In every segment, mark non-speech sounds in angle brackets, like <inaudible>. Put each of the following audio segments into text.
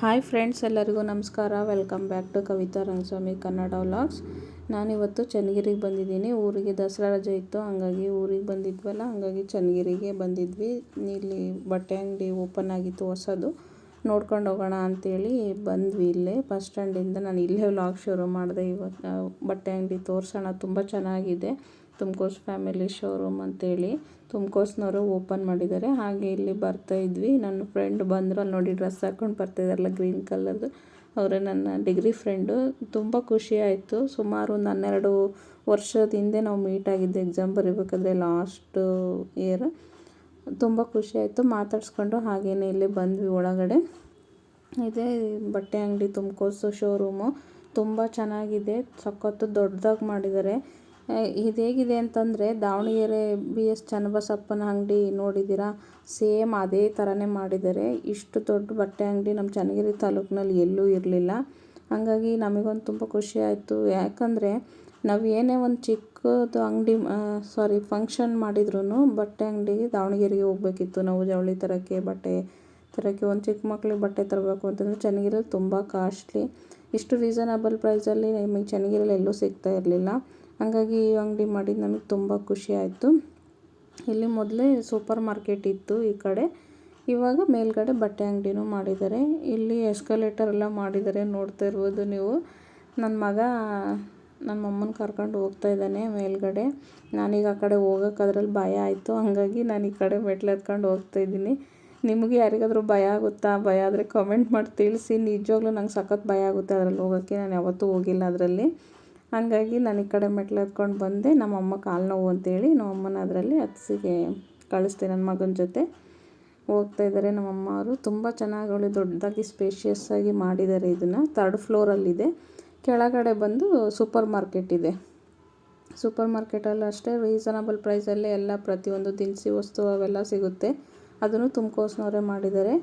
Hi friends, ಎಲ್ಲರಿಗೂ ನಮಸ್ಕಾರ. Welcome back to Kavitha Rangaswamy Kannada vlogs. ನಾನಿವತ್ತು ಚನ್ನಗಿರಿಗೆ ಬಂದಿದ್ದೀನಿ. ಊರಿಗೆ ದಸರಾ ರಜೆ ಇತ್ತು. ಹಂಗಾಗಿ ಊರಿಗೆ ಬಂದಿದ್ವಲ್ಲ, ಹಂಗಾಗಿ ಚನ್ನಗಿರಿಗೆ ಬಂದಿದ್ವಿ. ಇಲ್ಲಿ ಬಟ್ಟೆ ಅಂಗಡಿ ಓಪನ್ ಆಗಿತ್ತು ಹೊಸದು. ನೋಡ್ಕೊಂಡು ಹೋಗೋಣ ಅಂಥೇಳಿ ಬಂದ್ವಿ ಇಲ್ಲೇ. ಬಸ್ ಸ್ಟ್ಯಾಂಡಿಂದ ನಾನು ಇಲ್ಲೇ ವ್ಲಾಗ್ ಶುರು ಮಾಡಿದೆ. ಇವತ್ತು ಬಟ್ಟೆ ಅಂಗಡಿ ತೋರಿಸೋಣ. ತುಂಬ ಚೆನ್ನಾಗಿದೆ. ತುಮ್ಕೋಸ್ ಫ್ಯಾಮಿಲಿ ಶೋರೂಮ್ ಅಂತೇಳಿ ತುಮ್ಕೋಸ್ನವರು ಓಪನ್ ಮಾಡಿದ್ದಾರೆ. ಹಾಗೆ ಇಲ್ಲಿ ಬರ್ತಾ ಇದ್ವಿ. ನನ್ನ ಫ್ರೆಂಡ್ ಬಂದರು. ಅಲ್ಲಿ ನೋಡಿ ಡ್ರೆಸ್ ಹಾಕ್ಕೊಂಡು ಬರ್ತಿದ್ದಾರಲ್ಲ ಗ್ರೀನ್ ಕಲರ್ದು. ಅವರೇ ನನ್ನ ಡಿಗ್ರಿ ಫ್ರೆಂಡು. ತುಂಬ ಖುಷಿ ಆಯಿತು. ಸುಮಾರು ಒಂದು ಹನ್ನೆರಡು ವರ್ಷದ ಹಿಂದೆ ನಾವು ಮೀಟ್ ಆಗಿದ್ದೆ ಎಕ್ಸಾಮ್ ಬರೀಬೇಕಾದ್ರೆ ಲಾಸ್ಟ್ ಇಯರ್. ತುಂಬ ಖುಷಿ ಆಯಿತು. ಮಾತಾಡಿಸ್ಕೊಂಡು ಹಾಗೇನೆ ಇಲ್ಲಿ ಬಂದ್ವಿ ಒಳಗಡೆ. ಇದೇ ಬಟ್ಟೆ ಅಂಗಡಿ ತುಮ್ಕೋಸು ಶೋರೂಮು. ತುಂಬ ಚೆನ್ನಾಗಿದೆ. ಸಖತ್ತು ದೊಡ್ಡದಾಗಿ ಮಾಡಿದ್ದಾರೆ. ಇದು ಹೇಗಿದೆ ಅಂತಂದರೆ ದಾವಣಗೆರೆ ಬಿ ಎಸ್ ಚನ್ನಬಸಪ್ಪನ ಅಂಗಡಿ ನೋಡಿದ್ದೀರಾ? ಸೇಮ್ ಅದೇ ಥರನೇ ಮಾಡಿದ್ದಾರೆ. ಇಷ್ಟು ದೊಡ್ಡ ಬಟ್ಟೆ ಅಂಗಡಿ ನಮ್ಮ ಚನ್ನಗಿರಿ ತಾಲೂಕಿನಲ್ಲಿ ಎಲ್ಲೂ ಇರಲಿಲ್ಲ. ಹಾಗಾಗಿ ನಮಗೊಂದು ತುಂಬ ಖುಷಿ ಆಯಿತು. ಯಾಕಂದರೆ ನಾವು ಏನೇ ಒಂದು ಚಿಕ್ಕದು ಅಂಗಡಿ ಸಾರಿ ಫಂಕ್ಷನ್ ಮಾಡಿದ್ರೂ ಬಟ್ಟೆ ಅಂಗಡಿಗೆ ದಾವಣಗೆರೆಗೆ ಹೋಗಬೇಕಿತ್ತು. ನಾವು ಜವಳಿ ತರೋಕ್ಕೆ ಬಟ್ಟೆ ತರೋಕ್ಕೆ ಒಂದು ಚಿಕ್ಕ ಮಕ್ಳಿಗೆ ಬಟ್ಟೆ ತರಬೇಕು ಅಂತಂದರೆ ಚನ್ನಗಿರಿಯಲ್ಲಿ ತುಂಬ ಕಾಸ್ಟ್ಲಿ. ಇಷ್ಟು ರೀಸನಬಲ್ ಪ್ರೈಸಲ್ಲಿ ನಿಮಗೆ ಚನ್ನಗಿರಿಯಲ್ಲಿ ಎಲ್ಲೂ ಸಿಗ್ತಾ ಇರಲಿಲ್ಲ. ಹಾಗಾಗಿ ಈ ಅಂಗಡಿ ಮಾಡಿದ್ದು ನಮಗೆ ತುಂಬ ಖುಷಿ ಆಯಿತು. ಇಲ್ಲಿ ಮೊದಲೇ ಸೂಪರ್ ಮಾರ್ಕೆಟ್ ಇತ್ತು ಈ ಕಡೆ. ಇವಾಗ ಮೇಲ್ಗಡೆ ಬಟ್ಟೆ ಅಂಗಡಿನೂ ಮಾಡಿದ್ದಾರೆ. ಇಲ್ಲಿ ಎಸ್ಕಲೇಟರ್ ಎಲ್ಲ ಮಾಡಿದ್ದಾರೆ ನೋಡ್ತಾ ಇರ್ಬೋದು ನೀವು. ನನ್ನ ಮಗ ನನ್ನ ಅಮ್ಮನ ಕರ್ಕೊಂಡು ಹೋಗ್ತಾ ಇದ್ದಾನೆ ಮೇಲ್ಗಡೆ. ನಾನೀಗ ಆ ಕಡೆ ಹೋಗೋಕೆ ಅದ್ರಲ್ಲಿ ಭಯ ಆಯಿತು. ಹಾಗಾಗಿ ನಾನು ಈ ಕಡೆ ಮೆಟ್ಲು ಹತ್ಕೊಂಡು ಹೋಗ್ತಾ ಇದ್ದೀನಿ. ನಿಮಗೆ ಯಾರಿಗಾದರೂ ಭಯ ಆಗುತ್ತಾ? ಭಯ ಆದರೆ ಕಮೆಂಟ್ ಮಾಡಿ ತಿಳಿಸಿ. ನಿಜವಾಗ್ಲೂ ನಂಗೆ ಸಖತ್ ಭಯ ಆಗುತ್ತೆ ಅದರಲ್ಲಿ ಹೋಗೋಕ್ಕೆ. ನಾನು ಯಾವತ್ತೂ ಹೋಗಿಲ್ಲ ಅದರಲ್ಲಿ. ಹಾಗಾಗಿ ನಾನು ಈ ಕಡೆ ಮೆಟ್ಲು ಹತ್ಕೊಂಡು ಬಂದೆ. ನಮ್ಮಮ್ಮ ಕಾಲು ನೋವು ಅಂತೇಳಿ ನಮ್ಮಮ್ಮನ ಅದರಲ್ಲಿ ಹತ್ಸಿಗೆ ಕಳಿಸ್ದೆ ನನ್ನ ಮಗನ ಜೊತೆ. ಹೋಗ್ತಾ ಇದ್ದಾರೆ ನಮ್ಮಮ್ಮ ಅವರು. ತುಂಬ ಚೆನ್ನಾಗಿ ಒಳ್ಳೆ ದೊಡ್ಡದಾಗಿ ಸ್ಪೇಷಿಯಸ್ಸಾಗಿ ಮಾಡಿದ್ದಾರೆ ಇದನ್ನು. ತರ್ಡ್ ಫ್ಲೋರಲ್ಲಿದೆ ಕೆಳಗಡೆ ಬಂದು ಸೂಪರ್ ಮಾರ್ಕೆಟ್ ಇದೆ. ಸೂಪರ್ ಮಾರ್ಕೆಟಲ್ಲಿ ಅಷ್ಟೇ ರೀಸನಬಲ್ ಪ್ರೈಸಲ್ಲೇ ಎಲ್ಲ ಪ್ರತಿಯೊಂದು ದಿನಸಿ ವಸ್ತು ಅವೆಲ್ಲ ಸಿಗುತ್ತೆ. ಅದನ್ನು ತುಮ್ಕೋಸ್ನವರೇ ಮಾಡಿದ್ದಾರೆ.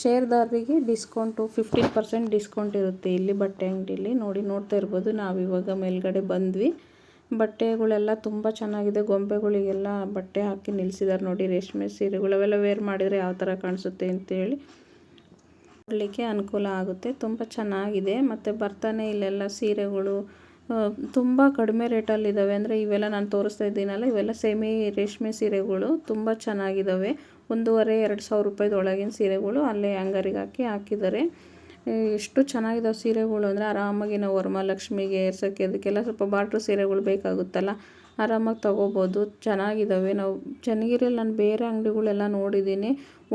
ಶೇರ್ದಾರರಿಗೆ ಡಿಸ್ಕೌಂಟು, ಫಿಫ್ಟೀನ್ ಪರ್ಸೆಂಟ್ ಡಿಸ್ಕೌಂಟ್ ಇರುತ್ತೆ ಇಲ್ಲಿ ಬಟ್ಟೆ ಅಂಗಡಿಲಿ. ನೋಡಿ, ನೋಡ್ತಾ ಇರ್ಬೋದು ನಾವಿವಾಗ ಮೇಲ್ಗಡೆ ಬಂದ್ವಿ. ಬಟ್ಟೆಗಳೆಲ್ಲ ತುಂಬ ಚೆನ್ನಾಗಿದೆ. ಗೊಂಬೆಗಳಿಗೆಲ್ಲ ಬಟ್ಟೆ ಹಾಕಿ ನಿಲ್ಲಿಸಿದ್ದಾರೆ ನೋಡಿ, ರೇಷ್ಮೆ ಸೀರೆಗಳು ಅವೆಲ್ಲ ವೇರ್ ಮಾಡಿದರೆ ಯಾವ ಥರ ಕಾಣಿಸುತ್ತೆ ಅಂತೇಳಿ ನೋಡಲಿಕ್ಕೆ ಅನುಕೂಲ ಆಗುತ್ತೆ. ತುಂಬ ಚೆನ್ನಾಗಿದೆ. ಮತ್ತು ಬರ್ತಾನೆ ಇಲ್ಲೆಲ್ಲ ಸೀರೆಗಳು ತುಂಬ ಕಡಿಮೆ ರೇಟಲ್ಲಿದ್ದಾವೆ. ಅಂದರೆ ಇವೆಲ್ಲ ನಾನು ತೋರಿಸ್ತಾ ಇದ್ದೀನಲ್ಲ, ಇವೆಲ್ಲ ಸೇಮಿ ರೇಷ್ಮೆ ಸೀರೆಗಳು. ತುಂಬ ಚೆನ್ನಾಗಿದ್ದಾವೆ. ಒಂದೂವರೆ, ಎರಡು ಸಾವಿರ ರೂಪಾಯಿದ ಒಳಗಿನ ಸೀರೆಗಳು ಅಲ್ಲೇ ಅಂಗರಿಗೆ ಹಾಕಿ ಹಾಕಿದ್ದಾರೆ. ಎಷ್ಟು ಚೆನ್ನಾಗಿದ್ದಾವೆ ಸೀರೆಗಳು ಅಂದರೆ ಆರಾಮಾಗಿ ನಾವು ವರಮಹಾಲಕ್ಷ್ಮಿಗೆ, ಏರ್ಸೋಕ್ಕೆ ಅದಕ್ಕೆಲ್ಲ ಸ್ವಲ್ಪ ಬಾಟ್ರು ಸೀರೆಗಳು ಬೇಕಾಗುತ್ತಲ್ಲ, ಆರಾಮಾಗಿ ತೊಗೋಬೋದು. ಚೆನ್ನಾಗಿದ್ದಾವೆ ನಾವು ಚನ್ನಗಿರಿಯಲ್ಲಿ ನಾನು ಬೇರೆ ಅಂಗಡಿಗಳೆಲ್ಲ ನೋಡಿದ್ದೀನಿ.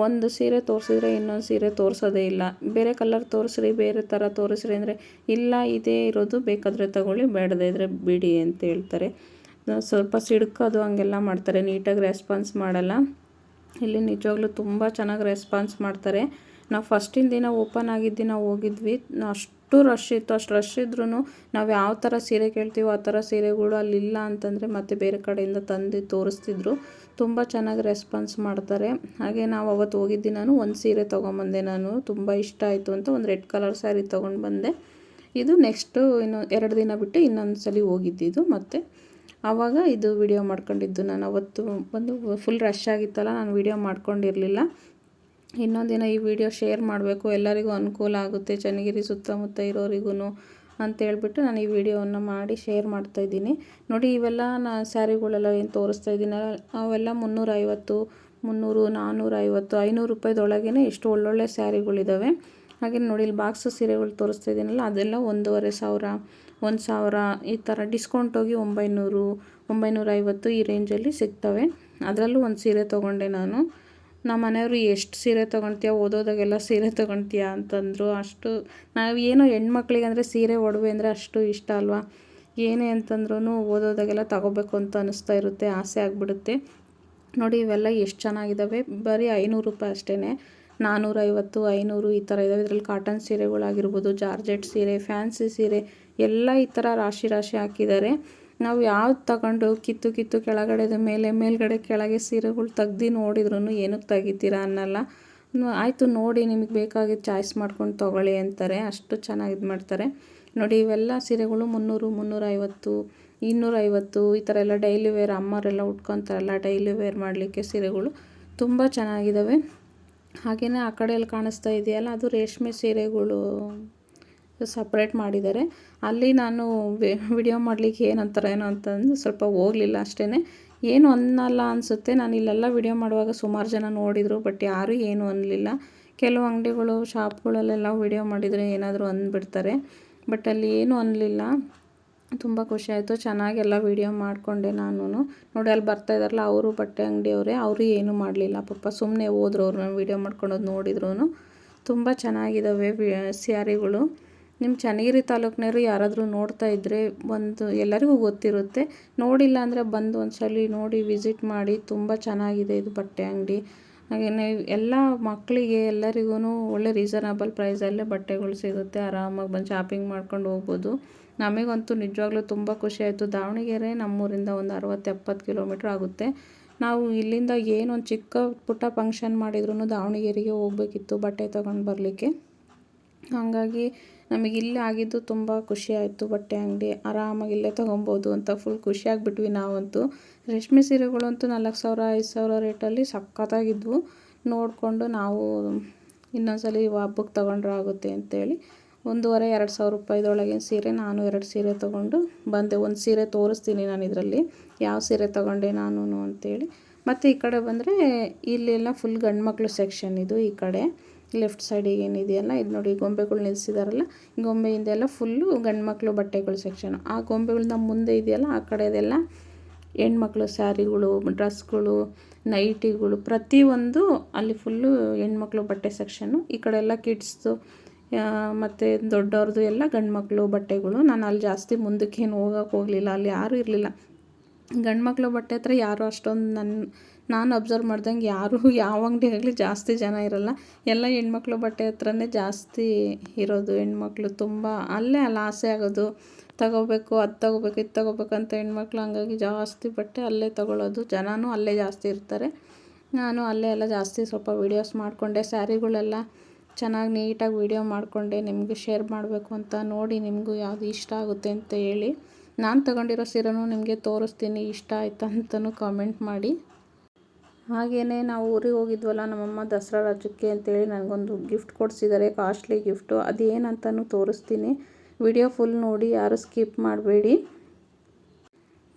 ಒಂದು ಸೀರೆ ತೋರಿಸಿದ್ರೆ ಇನ್ನೊಂದು ಸೀರೆ ತೋರಿಸೋದೇ ಇಲ್ಲ. ಬೇರೆ ಕಲರ್ ತೋರಿಸ್ರಿ, ಬೇರೆ ಥರ ತೋರಿಸ್ರಿ ಅಂದರೆ ಇಲ್ಲ, ಇದೇ ಇರೋದು, ಬೇಕಾದರೆ ತಗೊಳ್ಳಿ, ಬೇಡದೇ ಇದ್ದರೆ ಬಿಡಿ ಅಂತ ಹೇಳ್ತಾರೆ. ಸ್ವಲ್ಪ ಸಿಡ್ಕೋದು ಹಂಗೆಲ್ಲ ಮಾಡ್ತಾರೆ. ನೀಟಾಗಿ ರೆಸ್ಪಾನ್ಸ್ ಮಾಡಲ್ಲ. ಇಲ್ಲಿ ನಿಜವಾಗ್ಲೂ ತುಂಬ ಚೆನ್ನಾಗಿ ರೆಸ್ಪಾನ್ಸ್ ಮಾಡ್ತಾರೆ. ನಾವು ಫಸ್ಟಿನ ದಿನ ಓಪನ್ ಆಗಿದ್ದ ದಿನ ಹೋಗಿದ್ವಿ. ಅಷ್ಟು ರಶ್ ಇತ್ತು, ಅಷ್ಟು ರಶ್ ಇದ್ರೂ ನಾವು ಯಾವ ಥರ ಸೀರೆ ಕೇಳ್ತೀವೋ ಆ ಥರ ಸೀರೆಗಳು ಅಲ್ಲಿಲ್ಲ ಅಂತಂದರೆ ಮತ್ತೆ ಬೇರೆ ಕಡೆಯಿಂದ ತಂದು ತೋರಿಸ್ತಿದ್ರು. ತುಂಬ ಚೆನ್ನಾಗಿ ರೆಸ್ಪಾನ್ಸ್ ಮಾಡ್ತಾರೆ. ಹಾಗೆ ನಾವು ಅವತ್ತು ಹೋಗಿದ್ದು ನಾನು ಒಂದು ಸೀರೆ ತೊಗೊಂಬಂದೆ ನಾನು. ತುಂಬ ಇಷ್ಟ ಆಯಿತು ಅಂತ ಒಂದು ರೆಡ್ ಕಲರ್ ಸ್ಯಾರಿ ತೊಗೊಂಡು ಬಂದೆ. ಇದು ನೆಕ್ಸ್ಟು ಇನ್ನು ಎರಡು ದಿನ ಬಿಟ್ಟು ಇನ್ನೊಂದು ಸಲ ಹೋಗಿದ್ದಿದ್ದು ಮತ್ತು ಆವಾಗ ಇದು ವಿಡಿಯೋ ಮಾಡ್ಕೊಂಡಿದ್ದು. ನಾನು ಅವತ್ತು ಬಂದು ಫುಲ್ ರಶ್ ಆಗಿತ್ತಲ್ಲ, ನಾನು ವಿಡಿಯೋ ಮಾಡ್ಕೊಂಡಿರಲಿಲ್ಲ. ಇನ್ನೊಂದಿನ ಈ ವಿಡಿಯೋ ಶೇರ್ ಮಾಡಬೇಕು, ಎಲ್ಲರಿಗೂ ಅನುಕೂಲ ಆಗುತ್ತೆ, ಚನ್ನಗಿರಿ ಸುತ್ತಮುತ್ತ ಇರೋರಿಗೂ ಅಂತೇಳ್ಬಿಟ್ಟು ನಾನು ಈ ವಿಡಿಯೋವನ್ನು ಮಾಡಿ ಶೇರ್ ಮಾಡ್ತಾಯಿದ್ದೀನಿ ನೋಡಿ, ಇವೆಲ್ಲ ನಾ ಸ್ಯಾರಿಗಳೆಲ್ಲ ಏನು ತೋರಿಸ್ತಾ ಇದ್ದೀನಲ್ಲ ಅವೆಲ್ಲ ಮುನ್ನೂರೈವತ್ತು, ಮುನ್ನೂರು ನಾನ್ನೂರೈವತ್ತು ಐನೂರು ರೂಪಾಯಿದೊಳಗೇ ಎಷ್ಟು ಒಳ್ಳೊಳ್ಳೆ ಸ್ಯಾರಿಗಳಿದ್ದಾವೆ ಹಾಗೆ ನೋಡಿ, ಇಲ್ಲಿ ಬಾಕ್ಸ್ ಸೀರೆಗಳು ತೋರಿಸ್ತಾ ಇದ್ದೀನಲ್ಲ, ಅದೆಲ್ಲ ಒಂದೂವರೆ ಸಾವಿರ ಒಂದು ಸಾವಿರ ಈ ಥರ ಡಿಸ್ಕೌಂಟ್ ಹೋಗಿ ಒಂಬೈನೂರು, ಒಂಬೈನೂರೈವತ್ತು ಈ ರೇಂಜಲ್ಲಿ ಸಿಗ್ತವೆ. ಅದರಲ್ಲೂ ಒಂದು ಸೀರೆ ತೊಗೊಂಡೆ ನಾನು. ನಮ್ಮ ಮನೆಯವರು ಎಷ್ಟು ಸೀರೆ ತೊಗೊಳ್ತೀಯ ಓದೋದಾಗೆಲ್ಲ ಸೀರೆ ತೊಗೊಳ್ತೀಯ ಅಂತಂದರು. ಅಷ್ಟು ನಾವು ಏನೋ ಹೆಣ್ಮಕ್ಳಿಗೆ ಅಂದರೆ ಸೀರೆ, ಒಡವೆ ಅಂದರೆ ಅಷ್ಟು ಇಷ್ಟ ಅಲ್ವಾ? ಏನೇ ಅಂತಂದ್ರೂ ಓದೋದಾಗೆಲ್ಲ ತಗೋಬೇಕು ಅಂತ ಅನ್ನಿಸ್ತಾ ಇರುತ್ತೆ. ಆಸೆ ಆಗಿಬಿಡುತ್ತೆ. ನೋಡಿ ಇವೆಲ್ಲ ಎಷ್ಟು ಚೆನ್ನಾಗಿದ್ದಾವೆ ಬರೀ ಐನೂರು ರೂಪಾಯಿ ಅಷ್ಟೇ ನಾನ್ನೂರೈವತ್ತು ಐನೂರು ಈ ಥರ ಇದ್ದಾವೆ ಇದರಲ್ಲಿ ಕಾಟನ್ ಸೀರೆಗಳಾಗಿರ್ಬೋದು, ಜಾರ್ಜೆಟ್ ಸೀರೆ ಫ್ಯಾನ್ಸಿ ಸೀರೆ ಎಲ್ಲ ಈ ಥರ ರಾಶಿ ರಾಶಿ ಹಾಕಿದ್ದಾರೆ. ನಾವು ಯಾವ್ದು ತಗೊಂಡು ಕಿತ್ತು ಕಿತ್ತು ಕೆಳಗಡೆದ ಮೇಲೆ ಮೇಲ್ಗಡೆ ಕೆಳಗೆ ಸೀರೆಗಳು ತೆಗ್ದು ನೋಡಿದ್ರೂ ಏನಕ್ಕೆ ತೆಗಿತೀರಾ ಅನ್ನಲ್ಲ. ಆಯಿತು ನೋಡಿ ನಿಮಗೆ ಬೇಕಾಗಿದ್ದು ಚಾಯ್ಸ್ ಮಾಡ್ಕೊಂಡು ತೊಗೊಳ್ಳಿ ಅಂತಾರೆ. ಅಷ್ಟು ಚೆನ್ನಾಗಿ ಇದು ಮಾಡ್ತಾರೆ. ನೋಡಿ ಇವೆಲ್ಲ ಸೀರೆಗಳು ಮುನ್ನೂರು, ಮುನ್ನೂರೈವತ್ತು, ಇನ್ನೂರೈವತ್ತು ಈ ಥರ ಎಲ್ಲ ಡೈಲಿ ವೇರ್ ಅಮ್ಮರೆಲ್ಲ ಉಟ್ಕೊತಾರಲ್ಲ ಡೈಲಿ ವೇರ್ ಮಾಡಲಿಕ್ಕೆ ಸೀರೆಗಳು. ತುಂಬ ಚೆನ್ನಾಗಿದ್ದಾವೆ ಹಾಗೆಯೇ ಆ ಕಡೆಯಲ್ಲಿ ಕಾಣಿಸ್ತಾ ಇದೆಯಲ್ಲ, ಅದು ರೇಷ್ಮೆ ಸೀರೆಗಳು ಸಪ್ರೇಟ್ ಮಾಡಿದ್ದಾರೆ. ಅಲ್ಲಿ ನಾನು ವಿಡಿಯೋ ಮಾಡಲಿಕ್ಕೆ ಏನಂತಾರೆ ಏನೋ ಅಂತಂದು ಸ್ವಲ್ಪ ಹೋಗಲಿಲ್ಲ ಅಷ್ಟೇ ಏನು ಅನ್ನಲ್ಲ ಅನಿಸುತ್ತೆ. ನಾನು ಇಲ್ಲೆಲ್ಲ ವಿಡಿಯೋ ಮಾಡುವಾಗ ಸುಮಾರು ಜನ ನೋಡಿದರು ಬಟ್ ಯಾರೂ ಏನು ಅನ್ನಲಿಲ್ಲ. ಕೆಲವು ಅಂಗಡಿಗಳು ಶಾಪ್ಗಳಲ್ಲೆಲ್ಲ ವಿಡಿಯೋ ಮಾಡಿದರೆ ಏನಾದರೂ ಅಂದ್ಬಿಡ್ತಾರೆ. ಬಟ್ ಅಲ್ಲಿ ಏನೂ ಅನ್ನಲಿಲ್ಲ. ತುಂಬ ಖುಷಿ ಆಯಿತು. ಚೆನ್ನಾಗೆಲ್ಲ ವೀಡಿಯೋ ಮಾಡಿಕೊಂಡೆ ನಾನು ನೋಡಿ ಅಲ್ಲಿ ಬರ್ತಾ ಇದ್ದಾರಲ್ಲ ಅವರು ಬಟ್ಟೆ ಅಂಗಡಿಯವರೇ, ಅವರು ಏನೂ ಮಾಡಲಿಲ್ಲ. ಪಾಪ ಸುಮ್ಮನೆ ಹೋದ್ರು ಅವ್ರನ್ನ ವೀಡಿಯೋ ಮಾಡ್ಕೊಳೋದು ನೋಡಿದ್ರು ತುಂಬ ಚೆನ್ನಾಗಿದ್ದಾವೆ ಸ್ಯಾರಿಗಳು. ನಿಮ್ಮ ಚನ್ನಗಿರಿ ತಾಲೂಕಿನವರು ಯಾರಾದರೂ ನೋಡ್ತಾ ಇದ್ದರೆ ಒಂದು ಎಲ್ಲರಿಗೂ ಗೊತ್ತಿರುತ್ತೆ. ನೋಡಿಲ್ಲ ಅಂದರೆ ಬಂದು ಒಂದ್ಸಲಿ ನೋಡಿ ವಿಸಿಟ್ ಮಾಡಿ. ತುಂಬ ಚೆನ್ನಾಗಿದೆ ಇದು ಬಟ್ಟೆ ಅಂಗಡಿ. ಹಾಗೆಯೇ ಎಲ್ಲ ಮಕ್ಕಳಿಗೆ ಎಲ್ಲರಿಗೂ ಒಳ್ಳೆ ರೀಸನಬಲ್ ಪ್ರೈಸಲ್ಲೇ ಬಟ್ಟೆಗಳು ಸಿಗುತ್ತೆ. ಆರಾಮಾಗಿ ಬಂದು ಶಾಪಿಂಗ್ ಮಾಡ್ಕೊಂಡು ಹೋಗ್ಬೋದು. ನಮಗಂತೂ ನಿಜವಾಗ್ಲೂ ತುಂಬ ಖುಷಿ ಆಯಿತು. ದಾವಣಗೆರೆ ನಮ್ಮೂರಿಂದ ಒಂದು ಅರವತ್ತು ಎಪ್ಪತ್ತು ಕಿಲೋಮೀಟ್ರ್ ಆಗುತ್ತೆ. ನಾವು ಇಲ್ಲಿಂದ ಏನೊಂದು ಚಿಕ್ಕ ಪುಟ್ಟ ಫಂಕ್ಷನ್ ಮಾಡಿದ್ರು ದಾವಣಗೆರೆಗೆ ಹೋಗ್ಬೇಕಿತ್ತು ಬಟ್ಟೆ ತೊಗೊಂಡು ಬರಲಿಕ್ಕೆ. ಹಾಗಾಗಿ ನಮಗೆ ಇಲ್ಲಿ ಆಗಿದ್ದು ತುಂಬ ಖುಷಿ ಆಯಿತು. ಬಟ್ಟೆ ಅಂಗಡಿ ಆರಾಮಾಗಿ ಇಲ್ಲೇ ತೊಗೊಬೋದು ಅಂತ ಫುಲ್ ಖುಷಿಯಾಗಿಬಿಟ್ವಿ ನಾವಂತೂ. ರೇಷ್ಮೆ ಸೀರೆಗಳಂತೂ ನಾಲ್ಕು ಸಾವಿರ, ಐದು ಸಾವಿರ ರೇಟಲ್ಲಿ ಸಖತ್ತಾಗಿದ್ವು. ನೋಡಿಕೊಂಡು ನಾವು ಇನ್ನೊಂದ್ಸಲಿ ಹಬ್ಬಕ್ಕೆ ತೊಗೊಂಡ್ರೆ ಆಗುತ್ತೆ ಅಂತೇಳಿ ಒಂದೂವರೆ, ಎರಡು ಸಾವಿರ ರೂಪಾಯಿದೊಳಗೆ ಸೀರೆ ನಾನು ಎರಡು ಸೀರೆ ತೊಗೊಂಡು ಬಂದೆ. ಒಂದು ಸೀರೆ ತೋರಿಸ್ತೀನಿ ನಾನು ಇದರಲ್ಲಿ. ಯಾವ ಸೀರೆ ತೊಗೊಂಡೆ ನಾನು ಅಂತೇಳಿ. ಮತ್ತು ಈ ಕಡೆ ಬಂದರೆ ಇಲ್ಲೆಲ್ಲ ಫುಲ್ ಗಂಡು ಮಕ್ಕಳು ಸೆಕ್ಷನ್ ಇದು ಈ ಕಡೆ. ಲೆಫ್ಟ್ ಸೈಡಿಗೆ ಏನಿದೆಯಲ್ಲ, ಇದು ನೋಡಿ ಗೊಂಬೆಗಳು ನಿಲ್ಲಿಸಿದಾರಲ್ಲ ಗೊಂಬೆಯಿಂದೆಲ್ಲ ಫುಲ್ಲು ಗಂಡು ಮಕ್ಕಳು ಬಟ್ಟೆಗಳು ಸೆಕ್ಷನ್ ಆ ಗೊಂಬೆಗಳನ್ನ ಮುಂದೆ ಇದೆಯಲ್ಲ, ಆ ಕಡೆದೆಲ್ಲ ಹೆಣ್ಮಕ್ಳು ಸ್ಯಾರಿಗಳು, ಡ್ರೆಸ್ಗಳು, ನೈಟಿಗಳು, ಪ್ರತಿಯೊಂದು ಅಲ್ಲಿ ಫುಲ್ಲು ಹೆಣ್ಮಕ್ಳು ಬಟ್ಟೆ ಸೆಕ್ಷನ್ನು ಈ ಕಡೆ ಎಲ್ಲ ಕಿಡ್ಸ್ದು ಮತ್ತು ದೊಡ್ಡವ್ರದ್ದು ಎಲ್ಲ ಗಂಡು ಮಕ್ಕಳು ಬಟ್ಟೆಗಳು. ನಾನು ಅಲ್ಲಿ ಜಾಸ್ತಿ ಮುಂದಕ್ಕೇನು ಹೋಗೋಕೆ ಹೋಗಲಿಲ್ಲ, ಅಲ್ಲಿ ಯಾರೂ ಇರಲಿಲ್ಲ. ಗಂಡು ಮಕ್ಕಳು ಬಟ್ಟೆ ಹತ್ರ ಯಾರು ಅಷ್ಟೊಂದು ನನ್ನ ನಾನು ಅಬ್ಸರ್ವ್ ಮಾಡ್ದಂಗೆ ಯಾರೂ <laughs> ಯಾವ ಅಂಗಡಿಯಾಗಲಿ ಜಾಸ್ತಿ ಜನ ಇರೋಲ್ಲ. ಎಲ್ಲ ಹೆಣ್ಮಕ್ಳು ಬಟ್ಟೆ ಹತ್ರನೇ ಜಾಸ್ತಿ ಇರೋದು ಹೆಣ್ಮಕ್ಳು ತುಂಬ. ಅಲ್ಲೇ ಅಲ್ಲಿ ಆಸೆ ಆಗೋದು, ತಗೋಬೇಕು, ಅದು ತಗೋಬೇಕು, ಇದು ತಗೋಬೇಕಂತ ಹೆಣ್ಮಕ್ಳು ಹಂಗಾಗಿ ಜಾಸ್ತಿ ಬಟ್ಟೆ ಅಲ್ಲೇ ತಗೊಳ್ಳೋದು ಜನನೂ ಅಲ್ಲೇ ಜಾಸ್ತಿ ಇರ್ತಾರೆ. ನಾನು ಅಲ್ಲೇ ಎಲ್ಲ ಜಾಸ್ತಿ ಸ್ವಲ್ಪ ವೀಡಿಯೋಸ್ ಮಾಡಿಕೊಂಡೆ, ಸ್ಯಾರಿಗಳೆಲ್ಲ ಚೆನ್ನಾಗಿ ನೀಟಾಗಿ ವೀಡಿಯೋ ಮಾಡಿಕೊಂಡೆ, ನಿಮಗೆ ಶೇರ್ ಮಾಡಬೇಕು ಅಂತ ನೋಡಿ ನಿಮಗೂ ಯಾವುದು ಇಷ್ಟ ಆಗುತ್ತೆ ಅಂತ ಹೇಳಿ. ನಾನು ತಗೊಂಡಿರೋ ಸೀರೆನೂ ನಿಮಗೆ ತೋರಿಸ್ತೀನಿ, ಇಷ್ಟ ಆಯ್ತಾ ಅಂತಲೂ ಕಾಮೆಂಟ್ ಮಾಡಿ. ಹಾಗೇ ನಾವು ಊರಿಗೆ ಹೋಗಿದ್ವಲ್ಲ, ನಮ್ಮಮ್ಮ ದಸರಾ ರಾಜ್ಯಕ್ಕೆ ಅಂತೇಳಿ ನನಗೊಂದು ಗಿಫ್ಟ್ ಕೊಡಿಸಿದ್ದಾರೆ ಕಾಸ್ಟ್ಲಿ ಗಿಫ್ಟು ಅದೇನಂತಲೂ ತೋರಿಸ್ತೀನಿ. ವಿಡಿಯೋ ಫುಲ್ ನೋಡಿ ಯಾರು ಸ್ಕಿಪ್ ಮಾಡಬೇಡಿ.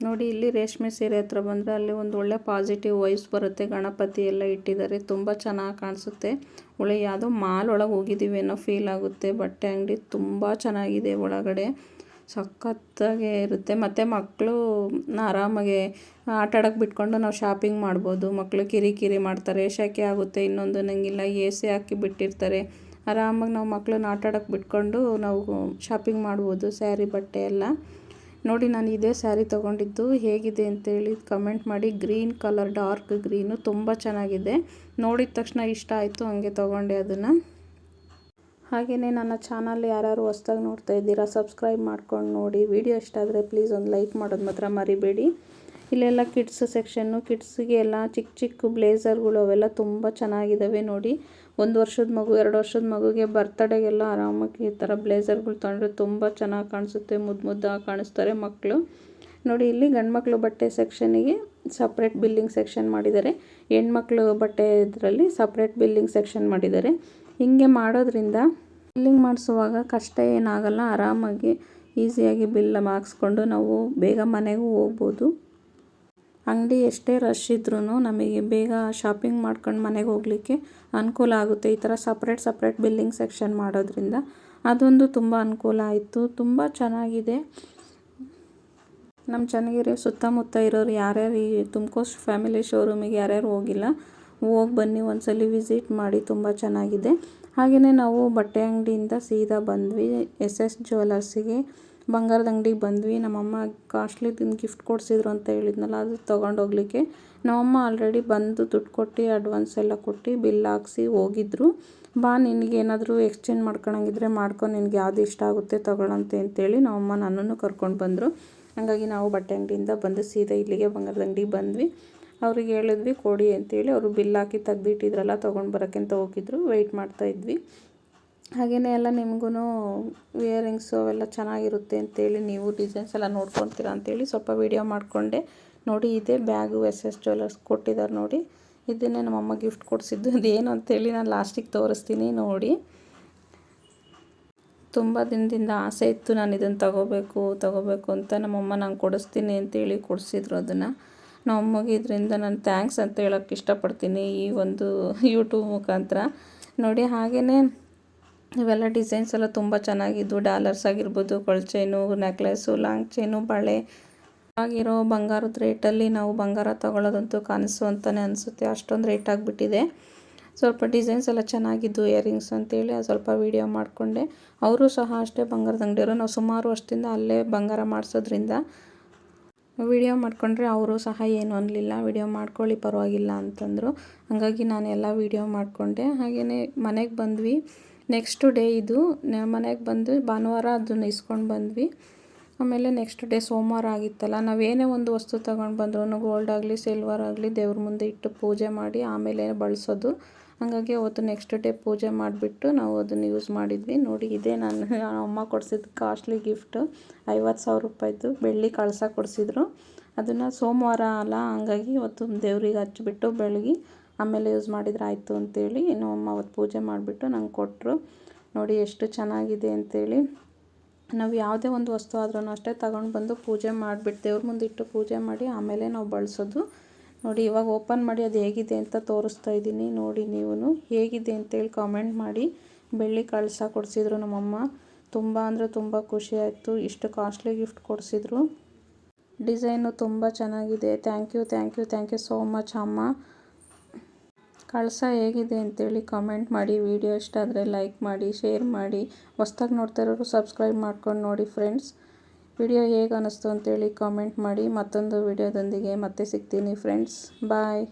ನೋಡಿ, ಇಲ್ಲಿ ರೇಷ್ಮೆ ಸೀರೆ ಹತ್ರ ಬಂದರೆ ಅಲ್ಲಿ ಒಂದು ಒಳ್ಳೆ ಪಾಸಿಟಿವ್ ವೈಸ್ ಬರುತ್ತೆ. ಗಣಪತಿ ಎಲ್ಲ ಇಟ್ಟಿದ್ದಾರೆ. ತುಂಬ ಚೆನ್ನಾಗಿ ಕಾಣಿಸುತ್ತೆ. ಒಳ್ಳೆ ಯಾವುದೋ ಮಾಲ್ ಒಳಗೆ ಹೋಗಿದ್ದೀವಿ ಅನ್ನೋ ಫೀಲ್ ಆಗುತ್ತೆ. ಬಟ್ಟೆ ಅಂಗಡಿ ತುಂಬ ಚೆನ್ನಾಗಿದೆ ಒಳಗಡೆ. ಸಖತ್ತಾಗೆ ಇರುತ್ತೆ. ಮತ್ತು ಮಕ್ಕಳು ಆರಾಮಾಗೆ ಆಟ ಆಡೋಕ್ಕೆ ಬಿಟ್ಕೊಂಡು ನಾವು ಶಾಪಿಂಗ್ ಮಾಡ್ಬೋದು. ಮಕ್ಕಳು ಕಿರಿಕಿರಿ ಮಾಡ್ತಾರೆ. ಶೆಕೆ ಆಗುತ್ತೆ, ಇನ್ನೊಂದು ನಂಗಿಲ್ಲ ಎ ಸಿ ಹಾಕಿ ಬಿಟ್ಟಿರ್ತಾರೆ. ಆರಾಮಾಗಿ ನಾವು ಮಕ್ಕಳನ್ನ ಆಟ ಬಿಟ್ಕೊಂಡು ನಾವು ಶಾಪಿಂಗ್ ಮಾಡ್ಬೋದು. ಸ್ಯಾರಿ ಬಟ್ಟೆ ಎಲ್ಲ. ನೋಡಿ, ನಾನು ಇದೇ ಸ್ಯಾರಿ ತೊಗೊಂಡಿದ್ದು. ಹೇಗಿದೆ ಅಂತೇಳಿ ಕಮೆಂಟ್ ಮಾಡಿ. ಗ್ರೀನ್ ಕಲರ್, ಡಾರ್ಕ್ ಗ್ರೀನು ತುಂಬ ಚೆನ್ನಾಗಿದೆ. ನೋಡಿದ ತಕ್ಷಣ ಇಷ್ಟ ಆಯಿತು, ಹಂಗೆ ತೊಗೊಂಡೆ ಅದನ್ನು. ಹಾಗೆಯೇ ನನ್ನ ಚಾನಲ್ ಯಾರು ಹೊಸ್ದಾಗಿ ನೋಡ್ತಾ ಇದ್ದೀರಾ, ಸಬ್ಸ್ಕ್ರೈಬ್ ಮಾಡ್ಕೊಂಡು ನೋಡಿ. ವಿಡಿಯೋ ಇಷ್ಟ ಆದರೆ ಪ್ಲೀಸ್ ಒಂದು ಲೈಕ್ ಮಾಡೋದು ಮಾತ್ರ ಮರಿಬೇಡಿ. ಇಲ್ಲೆಲ್ಲ ಕಿಡ್ಸ್ ಸೆಕ್ಷನ್ನು, ಕಿಡ್ಸ್ಗೆ ಎಲ್ಲ ಚಿಕ್ಕ ಚಿಕ್ಕ ಬ್ಲೇಸರ್ಗಳು ಅವೆಲ್ಲ ತುಂಬ ಚೆನ್ನಾಗಿದ್ದಾವೆ ನೋಡಿ. ಒಂದು ವರ್ಷದ ಮಗು, ಎರಡು ವರ್ಷದ ಮಗುಗೆ ಬರ್ತಡೇಗೆಲ್ಲ ಆರಾಮಾಗಿ ಈ ಥರ ಬ್ಲೇಸರ್ಗಳು ತೊಗೊಂಡ್ರೆ ತುಂಬ ಚೆನ್ನಾಗಿ ಕಾಣಿಸುತ್ತೆ ಮುದ್ದು ಮುದ್ದಾಗಿ ಕಾಣಿಸ್ತಾರೆ ಮಕ್ಕಳು ನೋಡಿ, ಇಲ್ಲಿ ಗಂಡು ಮಕ್ಕಳು ಬಟ್ಟೆ ಸೆಕ್ಷನಿಗೆ ಸಪ್ರೇಟ್ ಬಿಲ್ಲಿಂಗ್ ಸೆಕ್ಷನ್ ಮಾಡಿದ್ದಾರೆ. ಹೆಣ್ಮಕ್ಳು ಬಟ್ಟೆ ಇದರಲ್ಲಿ ಸಪ್ರೇಟ್ ಬಿಲ್ಲಿಂಗ್ ಸೆಕ್ಷನ್ ಮಾಡಿದ್ದಾರೆ. ಹೀಗೆ ಮಾಡೋದ್ರಿಂದ ಬಿಲ್ಲಿಂಗ್ ಮಾಡಿಸುವಾಗ ಕಷ್ಟ ಏನಾಗಲ್ಲ, ಆರಾಮಾಗಿ ಈಸಿಯಾಗಿ ಬಿಲ್ ಹಾಕ್ಸ್ಕೊಂಡು ನಾವು ಬೇಗ ಮನೆಗೂ ಹೋಗ್ಬೋದು. ಅಂಗಡಿ ಎಷ್ಟೇ ರಶ್ ಇದ್ರೂ ನಮಗೆ ಬೇಗ ಶಾಪಿಂಗ್ ಮಾಡ್ಕೊಂಡು ಮನೆಗೆ ಹೋಗಲಿಕ್ಕೆ ಅನುಕೂಲ ಆಗುತ್ತೆ. ಈ ಥರ ಸಪ್ರೇಟ್ ಸಪ್ರೇಟ್ ಬಿಲ್ಲಿಂಗ್ ಸೆಕ್ಷನ್ ಮಾಡೋದ್ರಿಂದ ಅದೊಂದು ತುಂಬ ಅನುಕೂಲ ಆಯಿತು. ತುಂಬ ಚೆನ್ನಾಗಿದೆ. ನಮ್ಮ ಚನ್ನಗಿರಿ ಸುತ್ತಮುತ್ತ ಇರೋರು ಯಾರ್ಯಾರು ಈ ತುಮಕೋಸ್ ಫ್ಯಾಮಿಲಿ ಶೋರೂಮಿಗೆ ಯಾರ್ಯಾರು ಹೋಗಿಲ್ಲ, ಹೋಗಿ ಬನ್ನಿ. ಒಂದ್ಸಲಿ ವಿಸಿಟ್ ಮಾಡಿ ತುಂಬ ಚೆನ್ನಾಗಿದೆ. ಹಾಗೆಯೇ ನಾವು ಬಟ್ಟೆ ಅಂಗಡಿಯಿಂದ ಸೀದಾ ಬಂದ್ವಿ. ಎಸ್ ಎಸ್ ಜ್ಯುವೆಲರ್ಸಿಗೆ ಬಂಗಾರದ ಅಂಗಡಿಗೆ ಬಂದ್ವಿ. ನಮ್ಮಮ್ಮ ಕಾಸ್ಟ್ಲಿದು ಗಿಫ್ಟ್ ಕೊಡಿಸಿದ್ರು ಅಂತ ಹೇಳಿದ್ನಲ್ಲ, ಅದು ತೊಗೊಂಡೋಗ್ಲಿಕ್ಕೆ ನಮ್ಮಮ್ಮ ಆಲ್ರೆಡಿ ಬಂದು ದುಡ್ಡು ಕೊಟ್ಟು ಅಡ್ವಾನ್ಸ್ ಎಲ್ಲ ಕೊಟ್ಟು ಬಿಲ್ ಹಾಕ್ಸಿ ಹೋಗಿದ್ರು. ಬಾ ನಿನಗೇನಾದರೂ ಎಕ್ಸ್ಚೇಂಜ್ ಮಾಡ್ಕೊಳಂಗಿದ್ರೆ ಮಾಡ್ಕೊ, ನಿನಗೆ ಯಾವ್ದು ಇಷ್ಟ ಆಗುತ್ತೆ ತೊಗೊಳಂತೆ ಅಂತೇಳಿ ನಮ್ಮಮ್ಮ ನನ್ನನ್ನು ಕರ್ಕೊಂಡು ಬಂದರು. ಹಾಗಾಗಿ ನಾವು ಬಟ್ಟೆ ಅಂಗಡಿಯಿಂದ ಬಂದು ಸೀದಾ ಇಲ್ಲಿಗೆ ಬಂಗಾರದ ಅಂಗಡಿಗೆ ಬಂದ್ವಿ. ಅವ್ರಿಗೆ ಹೇಳಿದ್ವಿ, ಕೊಡಿ ಅಂತೇಳಿ. ಅವರು ಬಿಲ್ ಹಾಕಿ ತೆಗ್ದಿಟ್ಟಿದ್ರಲ್ಲ, ತೊಗೊಂಡು ಬರೋಕ್ಕೆ ಅಂತ ಹೋಗಿದ್ರು. ವೆಯ್ಟ್ ಮಾಡ್ತಾಯಿದ್ವಿ ಹಾಗೆಯೇ ಎಲ್ಲ ನಿಮಗೂ ವಿಯರಿಂಗ್ಸು ಅವೆಲ್ಲ ಚೆನ್ನಾಗಿರುತ್ತೆ ಅಂತೇಳಿ ನೀವು ಡಿಸೈನ್ಸ್ ಎಲ್ಲ ನೋಡ್ಕೊತೀರ ಅಂತೇಳಿ ಸ್ವಲ್ಪ ವೀಡಿಯೋ ಮಾಡಿಕೊಂಡೆ. ನೋಡಿ, ಇದೆ ಬ್ಯಾಗು ಎಸ್ ಎಸ್ ಜ್ಯುವೆಲರ್ಸ್ ಕೊಟ್ಟಿದ್ದಾರೆ ನೋಡಿ. ಇದನ್ನೇ ನಮ್ಮಮ್ಮ ಗಿಫ್ಟ್ ಕೊಡಿಸಿದ್ದು. ಅದೇನು ಅಂತೇಳಿ ನಾನು ಲಾಸ್ಟಿಗೆ ತೋರಿಸ್ತೀನಿ ನೋಡಿ. ತುಂಬ ದಿನದಿಂದ ಆಸೆ ಇತ್ತು ನಾನು ಇದನ್ನು ತಗೋಬೇಕು ತಗೋಬೇಕು ಅಂತ. ನಮ್ಮಮ್ಮ ನಾನು ಕೊಡಿಸ್ತೀನಿ ಅಂತೇಳಿ ಕೊಡಿಸಿದ್ರು ಅದನ್ನು. ನಮ್ಮಮ್ಮಗೆ ಇದರಿಂದ ನಾನು ಥ್ಯಾಂಕ್ಸ್ ಅಂತ ಹೇಳೋಕ್ಕೆ ಇಷ್ಟಪಡ್ತೀನಿ ಈ ಒಂದು ಯೂಟ್ಯೂಬ್ ಮುಖಾಂತರ. ನೋಡಿ ಹಾಗೆಯೇ ಇವೆಲ್ಲ ಡಿಸೈನ್ಸ್ ಎಲ್ಲ ತುಂಬ ಚೆನ್ನಾಗಿದ್ವು ಡಾಲರ್ಸ್ ಆಗಿರ್ಬೋದು ಕೊಳ್ಚೈನು ನೆಕ್ಲೆಸ್ಸು ಲಾಂಗ್ ಚೈನು, ಬಳೆ. ಆಗಿರೋ ಬಂಗಾರದ ರೇಟಲ್ಲಿ ನಾವು ಬಂಗಾರ ತಗೊಳ್ಳೋದಂತೂ ಕನಸು ಅಂತಲೇ ಅನಿಸುತ್ತೆ. ಅಷ್ಟೊಂದು ರೇಟ್ ಆಗಿಬಿಟ್ಟಿದೆ. ಸ್ವಲ್ಪ ಡಿಸೈನ್ಸ್ ಎಲ್ಲ ಚೆನ್ನಾಗಿದ್ದು, ಇಯರಿಂಗ್ಸ್ ಅಂತೇಳಿ ಅದು ಸ್ವಲ್ಪ ವೀಡಿಯೋ ಮಾಡಿಕೊಂಡೆ. ಅವರು ಸಹ ಅಷ್ಟೇ ಬಂಗಾರದ ಅಂಗಡಿಯವರು. ನಾವು ಸುಮಾರು ವರ್ಷದಿಂದ ಅಲ್ಲೇ ಬಂಗಾರ ಮಾಡಿಸೋದ್ರಿಂದ ವಿಡಿಯೋ ಮಾಡಿಕೊಂಡ್ರೆ ಅವರು ಸಹ ಏನು ಅನ್ನಲಿಲ್ಲ ವಿಡಿಯೋ ಮಾಡ್ಕೊಳ್ಳಿ, ಪರವಾಗಿಲ್ಲ ಅಂತಂದರು. ಹಾಗಾಗಿ ನಾನು ಎಲ್ಲ ವಿಡಿಯೋ ಮಾಡಿಕೊಂಡೆ. ಹಾಗೆಯೇ ಮನೆಗೆ ಬಂದ್ವಿ. ನೆಕ್ಸ್ಟ್ ಡೇ ಇದು ಮನೆಗೆ ಬಂದು ಭಾನುವಾರ ಅದನ್ನು ಇಸ್ಕೊಂಡು ಬಂದ್ವಿ. ಆಮೇಲೆ ನೆಕ್ಸ್ಟ್ ಡೇ ಸೋಮವಾರ ಆಗಿತ್ತಲ್ಲ ನಾವೇನೇ ಒಂದು ವಸ್ತು ತಗೊಂಡು ಬಂದ್ರೂ ಗೋಲ್ಡ್ ಆಗಲಿ ಸಿಲ್ವರ್ ಆಗಲಿ ದೇವ್ರ ಮುಂದೆ ಇಟ್ಟು ಪೂಜೆ ಮಾಡಿ ಆಮೇಲೆ ಬಳಸೋದು. ಹಾಗಾಗಿ ಅವತ್ತು ನೆಕ್ಸ್ಟ್ ಡೇ ಪೂಜೆ ಮಾಡಿಬಿಟ್ಟು ನಾವು ಅದನ್ನು ಯೂಸ್ ಮಾಡಿದ್ವಿ. ನೋಡಿ, ಇದೇ ನಾನು <laughs> ಅಮ್ಮ ಕೊಡಿಸಿದ್ದು ಕಾಸ್ಟ್ಲಿ ಗಿಫ್ಟು ಐವತ್ತು ಸಾವಿರ ರೂಪಾಯಿದು ಬೆಳ್ಳಿ ಕಳಸ ಕೊಡಿಸಿದ್ರು. ಅದನ್ನು ಸೋಮವಾರ ಅಲ್ಲ, ಹಂಗಾಗಿ ಇವತ್ತು ದೇವ್ರಿಗೆ ಹಚ್ಚಿಬಿಟ್ಟು ಬೆಳಗ್ಗೆ ಆಮೇಲೆ ಯೂಸ್ ಮಾಡಿದರೆ ಆಯಿತು ಅಂತೇಳಿ ಅಮ್ಮ ಅವತ್ತು ಪೂಜೆ ಮಾಡಿಬಿಟ್ಟು ನಂಗೆ ಕೊಟ್ಟರು ನೋಡಿ ಎಷ್ಟು ಚೆನ್ನಾಗಿದೆ ಅಂತೇಳಿ. ನಾವು ಯಾವುದೇ ಒಂದು ವಸ್ತು ಆದ್ರೂ ಅಷ್ಟೇ ತಗೊಂಡು ಬಂದು ಪೂಜೆ ಮಾಡಿಬಿಟ್ಟು ದೇವ್ರ ಮುಂದೆ ಇಟ್ಟು ಪೂಜೆ ಮಾಡಿ ಆಮೇಲೆ ನಾವು ಬಳಸೋದು. ನೋಡಿ ಇವಾಗ ಓಪನ್ ಮಾಡಿ ಅದು ಹೇಗಿದೆ ಅಂತ ತೋರಿಸ್ತಾ ಇದ್ದೀನಿ. ನೋಡಿ ನೀವು ಹೇಗಿದೆ ಅಂತೇಳಿ ಕಾಮೆಂಟ್ ಮಾಡಿ. ಬೆಳ್ಳಿ ಕಳಸ ಕೊಡಿಸಿದ್ರು ನಮ್ಮಮ್ಮ. ತುಂಬ ಅಂದರೆ ತುಂಬ ಖುಷಿ ಆಯಿತು. ಇಷ್ಟು ಕಾಸ್ಟ್ಲಿ ಗಿಫ್ಟ್ ಕೊಡಿಸಿದ್ರು. ಡಿಸೈನು ತುಂಬ ಚೆನ್ನಾಗಿದೆ. Thank you thank you thank you so much ಅಮ್ಮ. ಕಳಸ ಹೇಗಿದೆ ಅಂತೇಳಿ ಕಾಮೆಂಟ್ ಮಾಡಿ ವಿಡಿಯೋ ಇಷ್ಟ ಆದರೆ ಲೈಕ್ ಮಾಡಿ ಶೇರ್ ಮಾಡಿ. ಹೊಸ್ದಾಗಿ ನೋಡ್ತಾ ಇರೋರು ಸಬ್ಸ್ಕ್ರೈಬ್ ಮಾಡ್ಕೊಂಡು ನೋಡಿ ಫ್ರೆಂಡ್ಸ್ ವಿಡಿಯೋ ಹೇಗೆ ಅನ್ನಿಸ್ತು ಅಂತೇಳಿ ಕಾಮೆಂಟ್ ಮಾಡಿ. ಮತ್ತೊಂದು ವಿಡಿಯೋದೊಂದಿಗೆ ಮತ್ತೆ ಸಿಗ್ತೀನಿ ಫ್ರೆಂಡ್ಸ್ ಬಾಯ್